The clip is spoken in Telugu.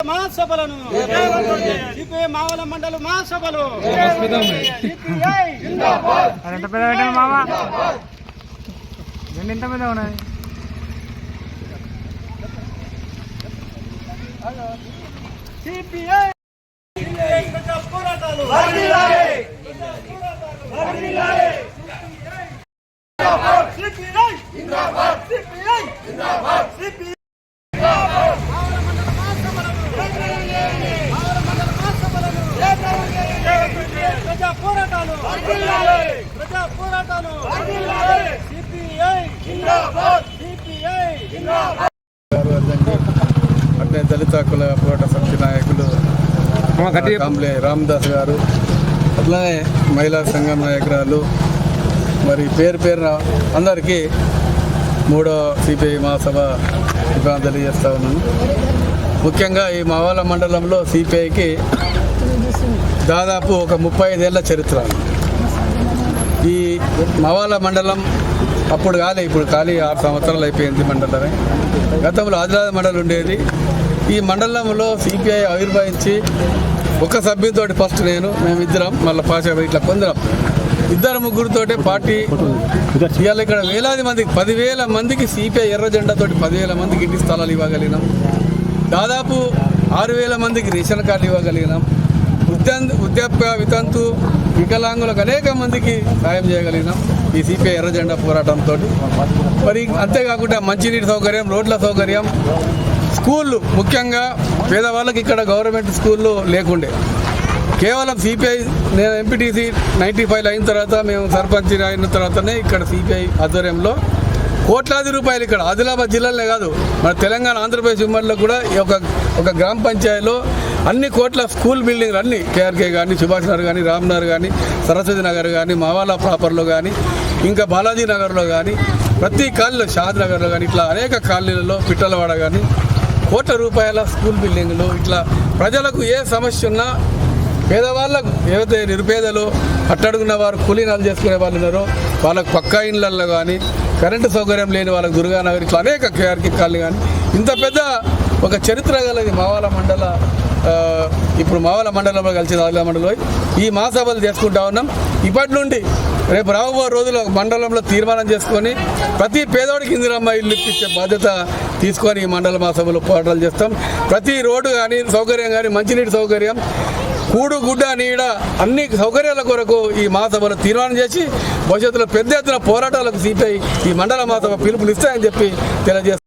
మహాసభలను. సిపిఐ మావల మండల మహాసభలు. ఎంత పెద్ద పెట్టాను మామ? రెండు ఎంత పెద్ద ఉన్నది సిపిఐ పోరాటాలు సిపిఐ సిపిఐ సిపిఐ ప్రజా పోరాటాలు ప్రజా పోరాటాలు. అట్లే దళిత హక్కుల పోరాట సమితి నాయకులు కాంబ్లే రామదాస్ గారు అట్లానే మహిళా సంఘం నాయకురాలు మరి పేరు పేరున అందరికీ మూడో సిపిఐ మహాసభ విభాగం తెలియజేస్తా ఉన్నాను. ముఖ్యంగా ఈ మావాల మండలంలో సిపిఐకి దాదాపు ఒక ముప్పై ఐదేళ్ళ చరిత్ర. ఈ మవాల మండలం అప్పుడు కాలే ఇప్పుడు ఖాళీ ఆరు సంవత్సరాలు అయిపోయింది మండలమే. గతంలో ఆదిలాబాద్ మండలం ఉండేది. ఈ మండలంలో సిపిఐ ఆవిర్భవించి ఒక సభ్యుతో ఫస్ట్ నేను మేమిద్దరం మళ్ళీ పాషా ఇట్లా పొందడం ఇద్దరు ముగ్గురుతోటే పార్టీ ఇవాళ ఇక్కడ వేలాది మందికి పదివేల మందికి సిపిఐ ఎర్ర జెండాతోటి పదివేల మందికి ఇంటి స్థలాలు ఇవ్వగలిగినాం. దాదాపు ఆరు వేల మందికి రేషన్ కార్డు ఇవ్వగలిగినాం. ఉద్యాన్ వృద్ధాప్య వితంతు వికలాంగులకు అనేక మందికి సాయం చేయగలిగినాం. ఈ సిపిఐ ఎర్ర జెండా పోరాటంతో. మరి అంతేకాకుండా మంచినీటి సౌకర్యం రోడ్ల సౌకర్యం స్కూళ్ళు ముఖ్యంగా పేదవాళ్ళకి ఇక్కడ గవర్నమెంట్ స్కూళ్ళు లేకుండే. కేవలం సిపిఐ నేను ఎంపీటీసీ నైంటీ ఫైవ్ అయిన తర్వాత మేము సర్పంచ్ అయిన తర్వాతనే ఇక్కడ సిపిఐ ఆధ్వర్యంలో కోట్లాది రూపాయలు ఇక్కడ ఆదిలాబాద్ జిల్లాలోనే కాదు మన తెలంగాణ ఆంధ్రప్రదేశ్ ఉమ్మడిలో కూడా ఈ ఒక ఒక గ్రామ పంచాయతీలో అన్ని కోట్ల స్కూల్ బిల్డింగ్లు అన్ని కేఆర్కే కానీ సుభాష్ నగర్ కానీ రామ్ నగర్ కానీ సరస్వతి నగర్ కానీ మావాలా ప్రాపర్లో కానీ ఇంకా బాలాజీ నగర్లో కానీ ప్రతి కాలనీలో షాద్ నగర్లో కానీ ఇట్లా అనేక కాలనీలలో పిట్టలవాడ కానీ కోట్ల రూపాయల స్కూల్ బిల్డింగ్లు ఇట్లా ప్రజలకు ఏ సమస్య ఉన్నా పేదవాళ్ళకు ఏవైతే నిరుపేదలు అట్టడుగున్న వారు కూలీనాలు చేసుకునే వాళ్ళు ఉన్నారో వాళ్ళకు పక్కా ఇళ్ళల్లో కానీ కరెంటు సౌకర్యం లేని వాళ్ళకి దుర్గానగర్ ఇట్లా అనేక కేఆర్కి కాలనీ కానీ ఇంత పెద్ద ఒక చరిత్ర గలది మావాల మండల ఇప్పుడు మావల మండలంలో కలిసి ఆదిల మండలంలో ఈ మహాసభలు చేసుకుంటా ఉన్నాం. ఇప్పటి నుండి రేపు రాబో రోజుల్లో మండలంలో తీర్మానం చేసుకొని ప్రతి పేదోడికి ఇందిరమ్మ ఇల్లు ఇప్పించే బాధ్యత తీసుకొని ఈ మండల మహాసభలో పోరాటాలు చేస్తాం. ప్రతి రోడ్డు కానీ సౌకర్యం కానీ మంచినీటి సౌకర్యం కూడు గుడ్డ నీడ అన్ని సౌకర్యాల కొరకు ఈ మహాసభలో తీర్మానం చేసి భవిష్యత్తులో పెద్ద ఎత్తున పోరాటాలకు సిపిఐ ఈ మండల మహాసభ పిలుపునిస్తాయని చెప్పి తెలియజేస్తాం